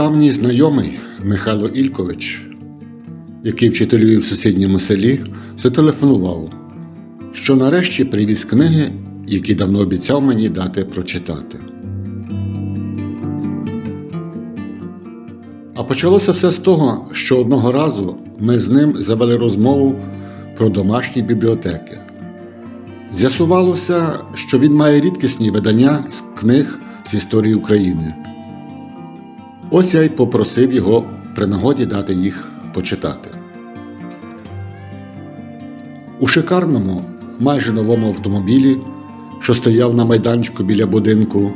давній знайомий Михайло Ількович, який вчителює в сусідньому селі, зателефонував, що нарешті привіз книги, які давно обіцяв мені дати прочитати. А почалося все з того, що одного разу ми з ним завели розмову про домашні бібліотеки. З'ясувалося, що він має рідкісні видання з книг з історії України. Ось я й попросив його при нагоді дати їх почитати. У шикарному, майже новому автомобілі, що стояв на майданчику біля будинку,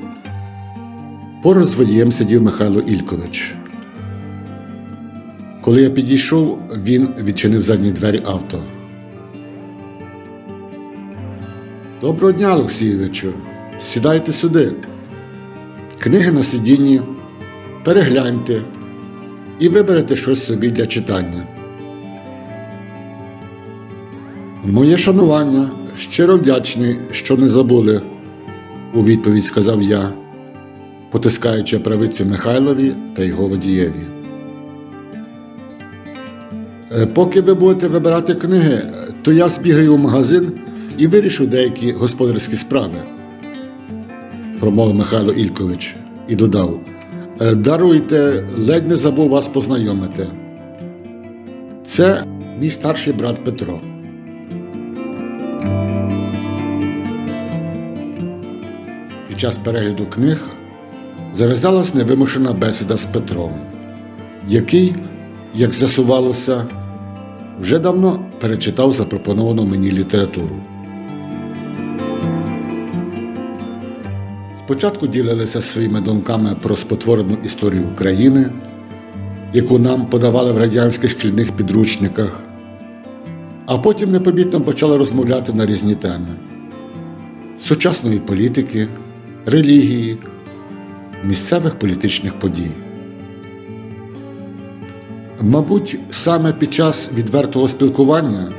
поруч з водієм сидів Михайло Ількович. Коли я підійшов, він відчинив задні двері авто. Доброго дня, Олексійовичу. Сідайте сюди. Книги на сидінні, перегляньте і виберете щось собі для читання. Моє шанування, щиро вдячний, що не забули, у відповідь сказав я, потискаючи правиці Михайлові та його водієві. Е, Поки ви будете вибирати книги, то я збігаю в магазин і вирішу деякі господарські справи, промовив Михайло Ількович і додав. «Е, Даруйте, ледь не забув вас познайомити. Це мій старший брат Петро. Під час перегляду книг зав'язалась невимушена бесіда з Петром, який, як з'ясувалося, вже давно перечитав запропоновану мені літературу. Спочатку ділилися своїми думками про спотворену історію України, яку нам подавали в радянських шкільних підручниках, а потім непомітно почали розмовляти на різні теми сучасної політики, релігії, місцевих політичних подій. Мабуть, саме під час відвертого спілкування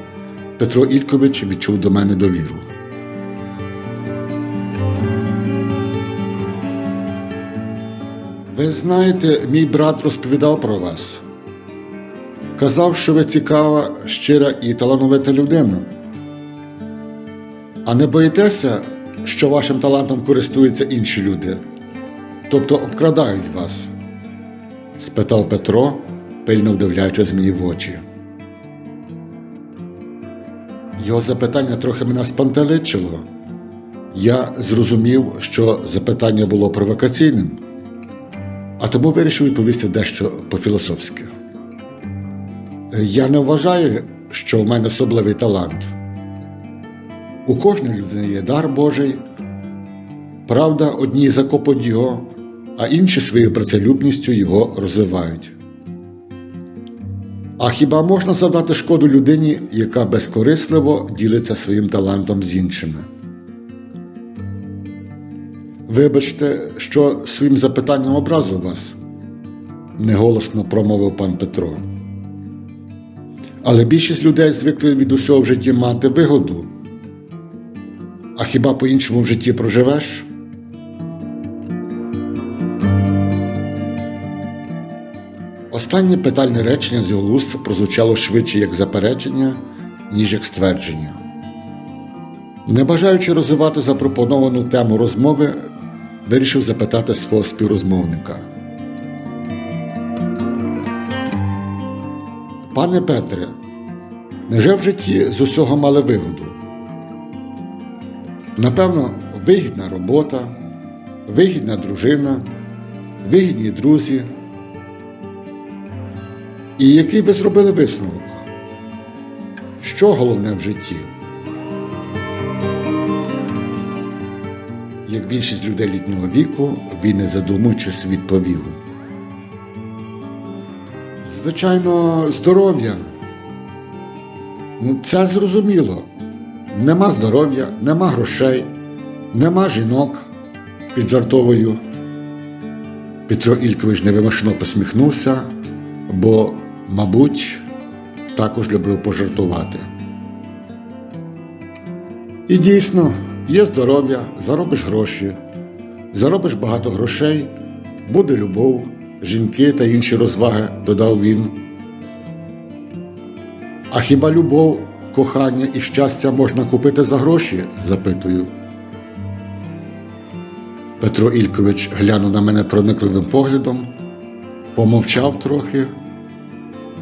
Петро Ількович відчув до мене довіру. Ви знаєте, мій брат розповідав про вас. Казав, що ви цікава, щира і талановита людина. А не боїтеся, що вашим талантом користуються інші люди, тобто обкрадають вас? спитав Петро, пильно вдивляючись мені в очі. Його запитання трохи мене спантеличило. Я зрозумів, що запитання було провокаційним, а тому вирішив відповісти дещо по-філософськи. Я не вважаю, що в мене особливий талант. У кожної людини є дар Божий, правда, одні закопують його, а інші своєю працелюбністю його розвивають. А хіба можна завдати шкоду людині, яка безкорисливо ділиться своїм талантом з іншими? Вибачте, що своїм запитанням образив вас, неголосно промовив пан Петро. Але більшість людей звикли від усього в житті мати вигоду. А хіба по-іншому в житті проживеш? Останнє питальне речення з його уст прозвучало швидше як заперечення, ніж як ствердження. Не бажаючи розвивати запропоновану тему розмови, вирішив запитати свого співрозмовника. Пане Петре, невже в житті з усього мали вигоду? Напевно, вигідна робота, вигідна дружина, вигідні друзі. І який ви зробили висновок? Що головне в житті? Як більшість людей літнього віку, він не задумуючись відповів. Звичайно, здоров'я. Ну, Це зрозуміло. Нема здоров'я, нема грошей, нема жінок під жартовою. Петро Ількович невимушено посміхнувся, бо, мабуть, також любив пожартувати. І дійсно, є здоров'я, заробиш гроші, заробиш багато грошей, буде любов, жінки та інші розваги, додав він. А хіба любов, кохання і щастя можна купити за гроші? запитую. Петро Ількович глянув на мене проникливим поглядом, помовчав трохи,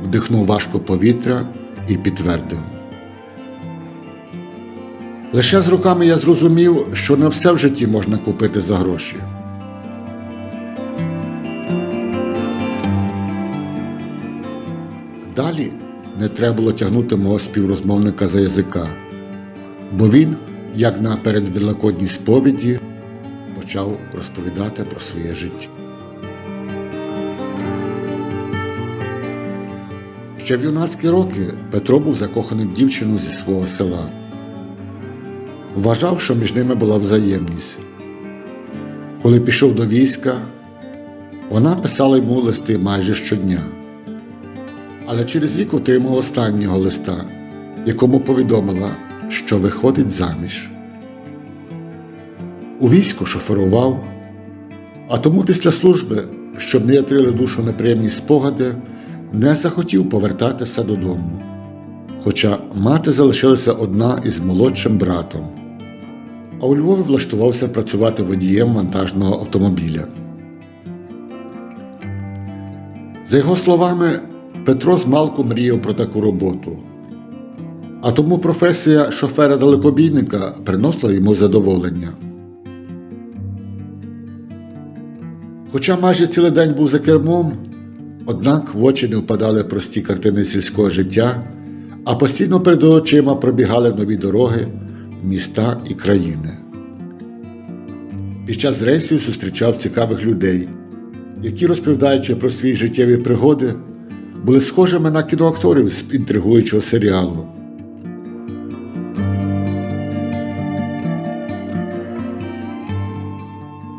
вдихнув важко повітря і підтвердив. Лише з руками я зрозумів, що не все в житті можна купити за гроші. Далі не треба було тягнути мого співрозмовника за язика, бо він, як на передвеликодній сповіді, почав розповідати про своє життя. Ще в юнацькі роки Петро був закоханий в дівчину зі свого села. Вважав, що між ними була взаємність. Коли пішов до війська, вона писала йому листи майже щодня. Але через рік отримав останнього листа, якому повідомила, що виходить заміж. У війську шоферував, а тому після служби, щоб не ятрили душу неприємні спогади, не захотів повертатися додому. Хоча мати залишилася одна із молодшим братом, а у Львові влаштувався працювати водієм вантажного автомобіля. За його словами, Петро змалку мріяв про таку роботу, а тому професія шофера-далекобійника приносила йому задоволення. Хоча майже цілий день був за кермом, однак в очі не впадали прості картини сільського життя, а постійно перед очима пробігали нові дороги, міста і країни. Під час рейсів зустрічав цікавих людей, які, розповідаючи про свої життєві пригоди, були схожими на кіноакторів з інтригуючого серіалу.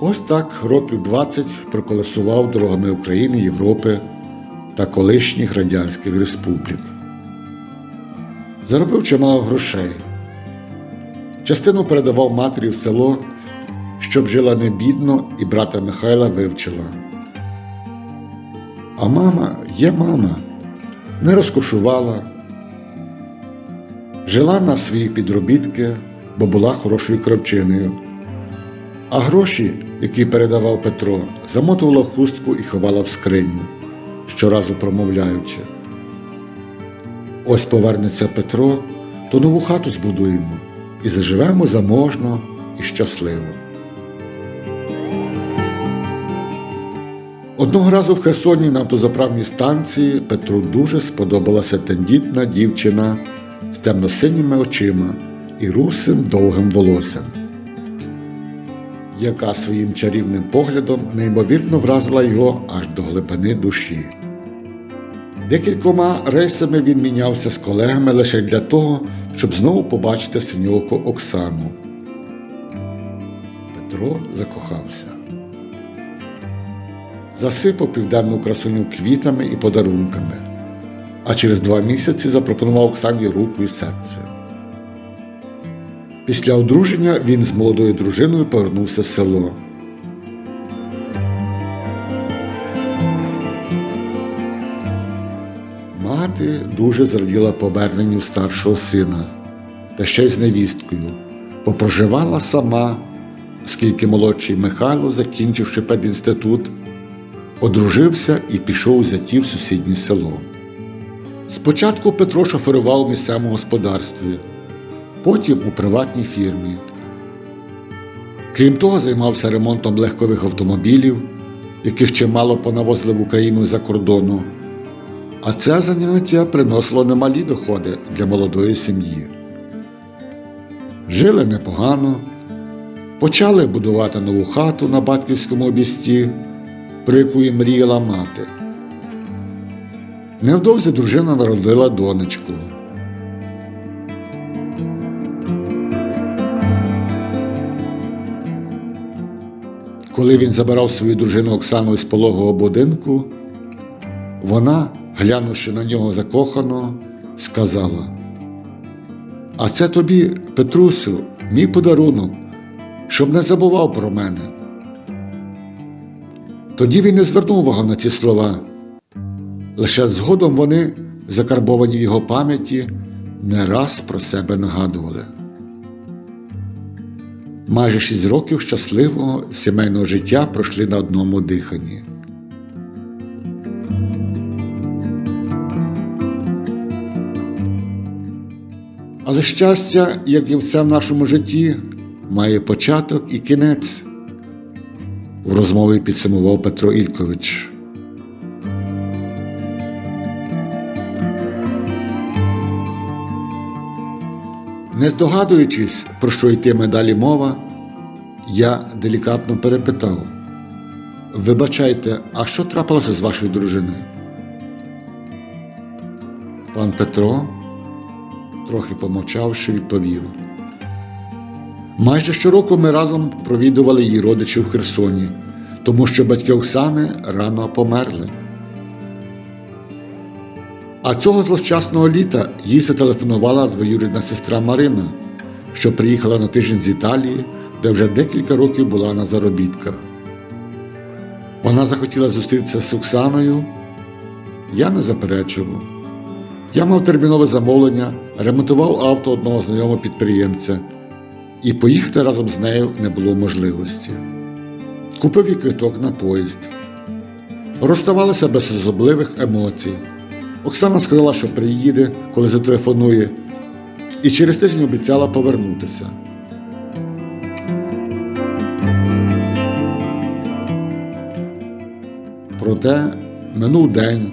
Ось так років 20 проколесував дорогами України, Європи та колишніх радянських республік. Заробив чимало грошей. Частину передавав матері в село, щоб жила не бідно і брата Михайла вивчила. А мама є мама, не розкошувала, жила на свої підробітки, бо була хорошою кравчиною. А гроші, які передавав Петро, замотувала в хустку і ховала в скриню, щоразу промовляючи. Ось повернеться Петро, то нову хату збудуємо і заживемо заможно і щасливо. Одного разу в Херсоні на автозаправній станції Петру дуже сподобалася тендітна дівчина з темно-синіми очима і русим довгим волоссям, яка своїм чарівним поглядом неймовірно вразила його аж до глибини душі. Декількома рейсами він мінявся з колегами лише для того, щоб знову побачити синьоку Оксану. Петро закохався засипав південну красуню квітами і подарунками, а через два місяці запропонував Оксані руку і серце. Після одруження він з молодою дружиною повернувся в село. Мати дуже зраділа поверненню старшого сина та ще й з невісткою, бо проживала сама, оскільки молодший Михайло, закінчивши педінститут, одружився і пішов у зяті в сусіднє село. Спочатку Петро шоферував у місцевому господарстві, потім у приватній фірмі. Крім того, займався ремонтом легкових автомобілів, яких чимало понавозили в Україну за кордону. А це заняття приносило немалі доходи для молодої сім'ї. Жили непогано, почали будувати нову хату на батьківському обісті про яку і мріяла мати. Невдовзі дружина народила донечку. Коли він забирав свою дружину Оксану із пологового будинку, вона, глянувши на нього закохано, сказала: А це тобі, Петрусю, мій подарунок, щоб не забував про мене. Тоді він не звернув увагу на ці слова. Лише згодом вони, закарбовані в його пам'яті, не раз про себе нагадували. Майже шість років щасливого сімейного життя пройшли на одному диханні. Але щастя, як і все в нашому житті, має початок і кінець. В розмові підсумував Петро Ількович. Не здогадуючись, про що йтиме далі мова, я делікатно перепитав: Вибачайте, а що трапилося з вашою дружиною? Пан Петро, трохи помовчавши, відповів. Майже щороку ми разом провідували її родичів в Херсоні, тому що батьки Оксани рано померли. А цього злощасного літа їй зателефонувала двоюрідна сестра Марина, що приїхала на тиждень з Італії, де вже декілька років була на заробітках. Вона захотіла зустрітися з Оксаною. Я не заперечував. Я мав термінове замовлення, ремонтував авто одного знайомого підприємця, і поїхати разом з нею не було можливості. Купив їй квиток на поїзд. Розставалися без особливих емоцій. Оксана сказала, що приїде, коли зателефонує, і через тиждень обіцяла повернутися. Проте минув день,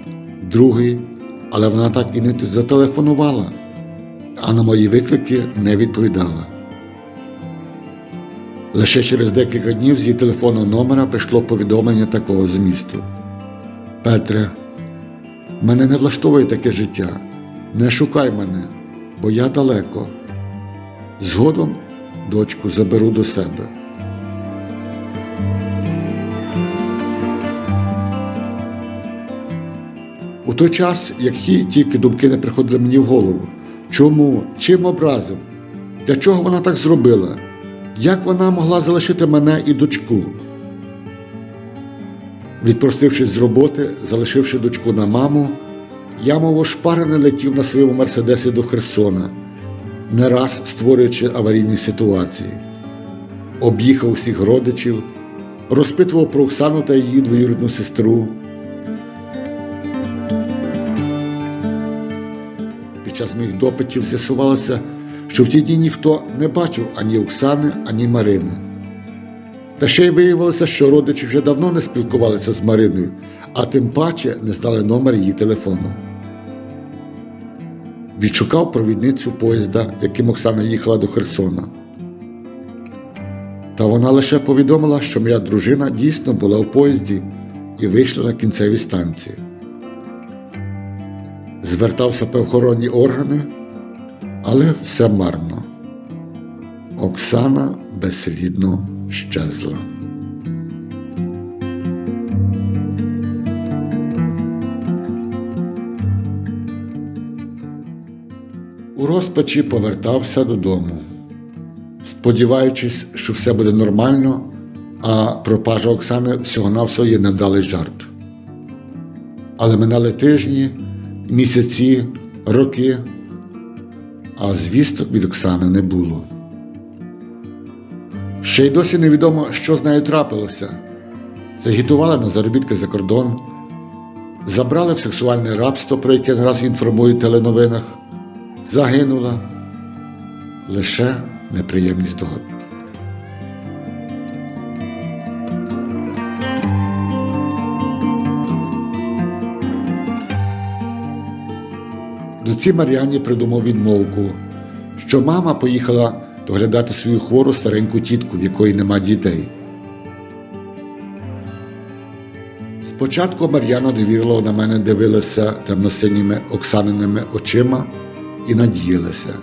другий, але вона так і не зателефонувала, а на мої виклики не відповідала. Лише через декілька днів з її телефонного номера прийшло повідомлення такого змісту. Петре, мене не влаштовує таке життя. Не шукай мене, бо я далеко. Згодом дочку заберу до себе. У той час, як ті тільки думки не приходили мені в голову. Чому? Чим образив? Для чого вона так зробила? Як вона могла залишити мене і дочку? Відпростившись з роботи, залишивши дочку на маму, я, мов ошпарений, летів на своєму мерседесі до Херсона, не раз створюючи аварійні ситуації. Об'їхав усіх родичів, розпитував про Оксану та її двоюрідну сестру. Час моїх допитів з'ясувалося, що в ті дні ніхто не бачив ані Оксани, ані Марини. Та ще й виявилося, що родичі вже давно не спілкувалися з Мариною, а тим паче не знали номер її телефону. Відшукав провідницю поїзда, яким Оксана їхала до Херсона. Та вона лише повідомила, що моя дружина дійсно була в поїзді і вийшла на кінцеві станції. Звертався по охоронні органи, але все марно. Оксана безслідно щезла. У розпачі повертався додому, сподіваючись, що все буде нормально, а пропажа Оксани всього-навсього є невдалий жарт. Але минали тижні, місяці, роки, а звісток від Оксани не було. Ще й досі невідомо, що з нею трапилося. Загітували на заробітки за кордон, забрали в сексуальне рабство, про яке не інформують в теленовинах, загинула лише неприємні здогадки. Доці Мар'яні придумав відмовку, що мама поїхала доглядати свою хвору стареньку тітку, в якої нема дітей. Спочатку Мар'яна довірливо на мене дивилася темно-синіми оксаниними очима і надіялася.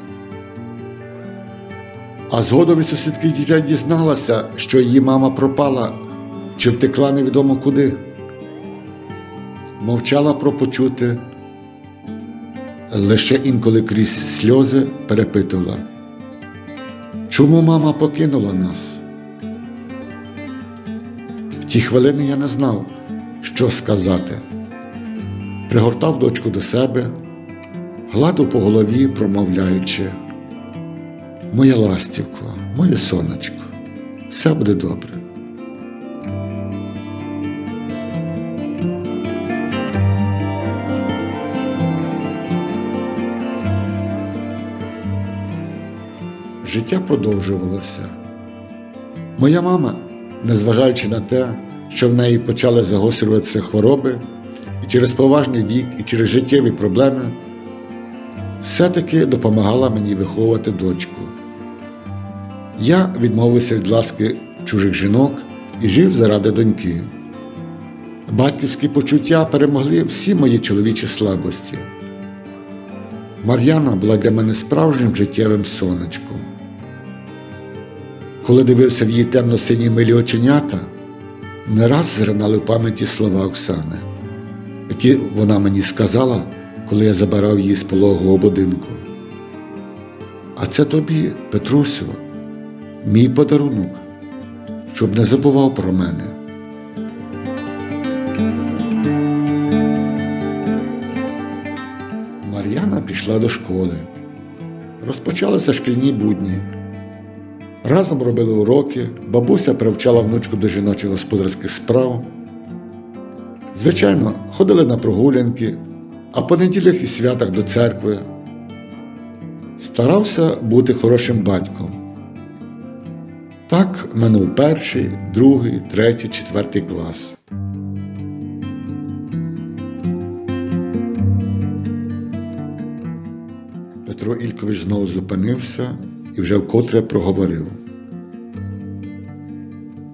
А згодом від сусідки дітей дізналася, що її мама пропала чи втекла невідомо куди. Мовчала про почути, лише інколи крізь сльози перепитувала. Чому мама покинула нас? В ті хвилини я не знав, що сказати. Пригортав дочку до себе, гладив по голові, промовляючи. Моя ластівко, моє сонечко, все буде добре. Життя продовжувалося. Моя мама, незважаючи на те, що в неї почали загострюватися хвороби, і через поважний вік, і через життєві проблеми, все-таки допомагала мені виховувати дочку. Я відмовився від ласки чужих жінок і жив заради доньки. Батьківські почуття перемогли всі мої чоловічі слабості. Мар'яна була для мене справжнім життєвим сонечком. Коли дивився в її темно-сині милі оченята, не раз зринали в пам'яті слова Оксани, які вона мені сказала, коли я забирав її з пологового будинку. А це тобі, Петрусю, мій подарунок, щоб не забував про мене. Мар'яна пішла до школи. Розпочалися шкільні будні. Разом робили уроки, бабуся привчала внучку до жіночих господарських справ. Звичайно, ходили на прогулянки, а по неділях і святах до церкви. Старався бути хорошим батьком. Так минув перший, другий, третій, четвертий клас. Петро Ількович знову зупинився і вже вкотре проговорив.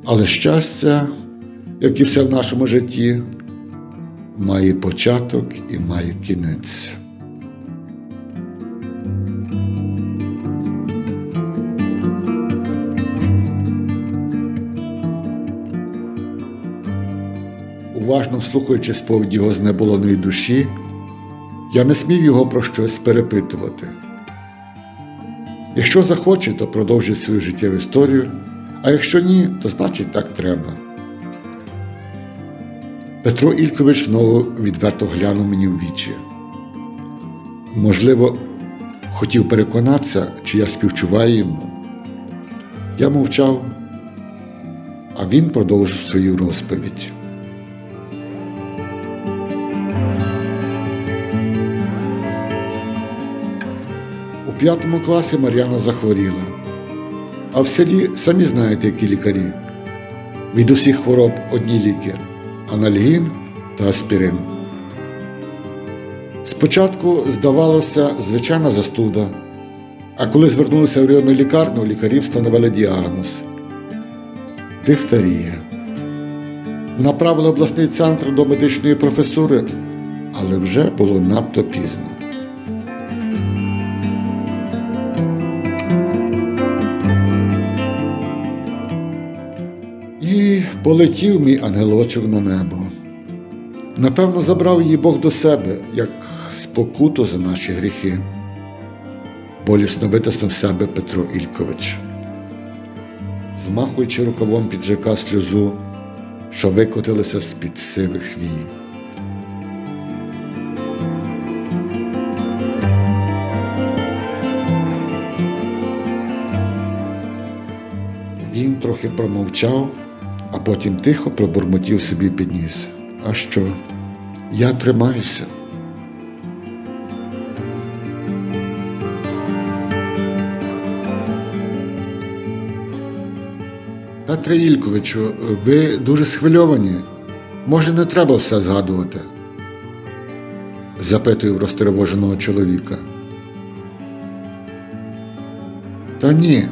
Але щастя, як і все в нашому житті, має початок і має кінець. Уважно слухаючи сповідь його знеболеної душі, я не смів його про щось перепитувати. Якщо захоче, то продовжить свою життєву історію, а якщо ні, то значить так треба. Петро Ількович знову відверто глянув мені в вічі. Можливо, хотів переконатися, чи я співчуваю йому. Я мовчав, а він продовжив свою розповідь. П'ятому класі Мар'яна захворіла. А в селі самі знаєте, які лікарі. Від усіх хвороб одні ліки анальгін та аспірин. Спочатку здавалося звичайна застуда, а коли звернулися в районну лікарню, лікарі встановили діагноз дифтерія. Направили обласний центр до медичної професури, але вже було надто пізно. І полетів мій ангелочок на небо. Напевно, забрав її Бог до себе, як спокуту за наші гріхи. Болісно витиснув себе Петро Ількович, змахуючи рукавом піджака сльозу, що викотилася з-під сивих вій. Він трохи промовчав, потім тихо пробурмотів собі підніс. А що? Я тримаюся. Петре Ільковичу, ви дуже схвильовані. Може, не треба все згадувати? запитую розтривоженого чоловіка. Та ні,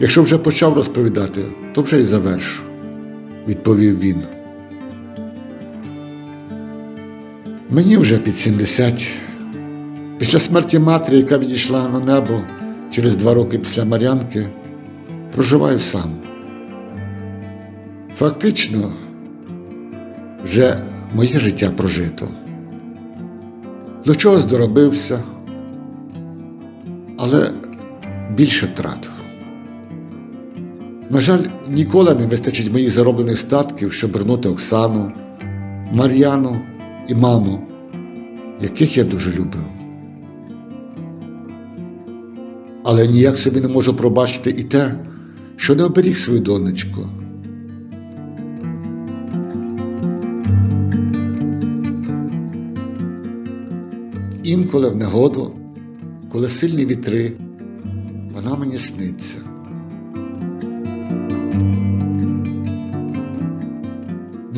Якщо вже почав розповідати, то вже й завершу, відповів він. Мені вже під 70. Після смерті матері, яка відійшла на небо через два роки після Мар'янки, проживаю сам. Фактично, вже моє життя прожито. До чогось доробився, але більше втратив. На жаль, ніколи не вистачить моїх зароблених статків, щоб вернути Оксану, Мар'яну і маму, яких я дуже любив. Але ніяк собі не можу пробачити і те, що не оберіг свою донечку. Інколи в негоду, коли сильні вітри, вона мені сниться.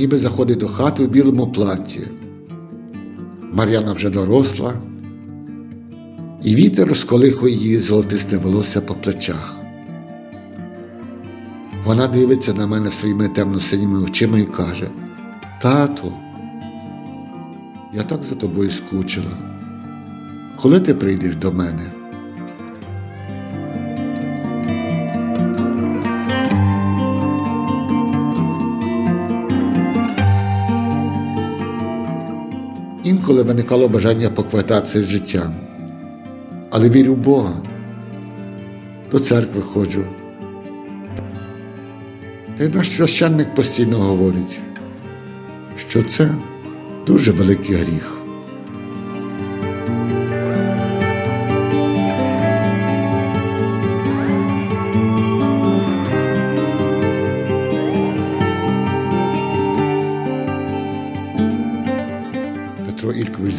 Ніби заходить до хати у білому платі. Мар'яна вже доросла, і вітер розколихує її золотисте волосся по плечах. Вона дивиться на мене своїми темно-синіми очима і каже: Тату, я так за тобою скучила. Коли ти прийдеш до мене? Інколи виникало бажання поквитатися з життям, але вірю в Бога. До церкви ходжу. Та й наш священник постійно говорить, що це дуже великий гріх.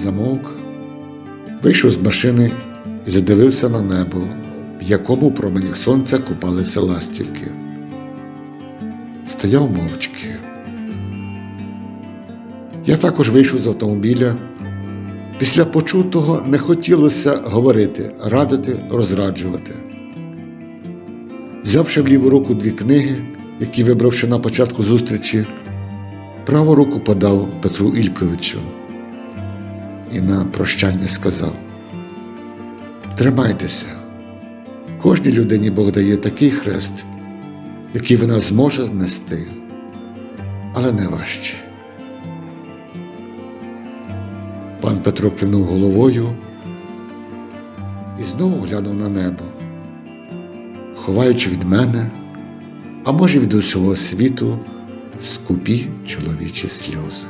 Замовк, вийшов з машини і задивився на небо, в якому променях сонця купалися ластівки. Стояв мовчки. Я також вийшов з автомобіля. Після почутого не хотілося говорити, радити, розраджувати. Взявши в ліву руку дві книги, які вибрав ще на початку зустрічі, праву руку подав Петру Ільковичу і на прощання сказав: Тримайтеся, кожній людині Бог дає такий хрест, який вона зможе знести, але не важче. Пан Петро кивнув головою і знову глянув на небо, ховаючи від мене, а може від усього світу скупі чоловічі сльози.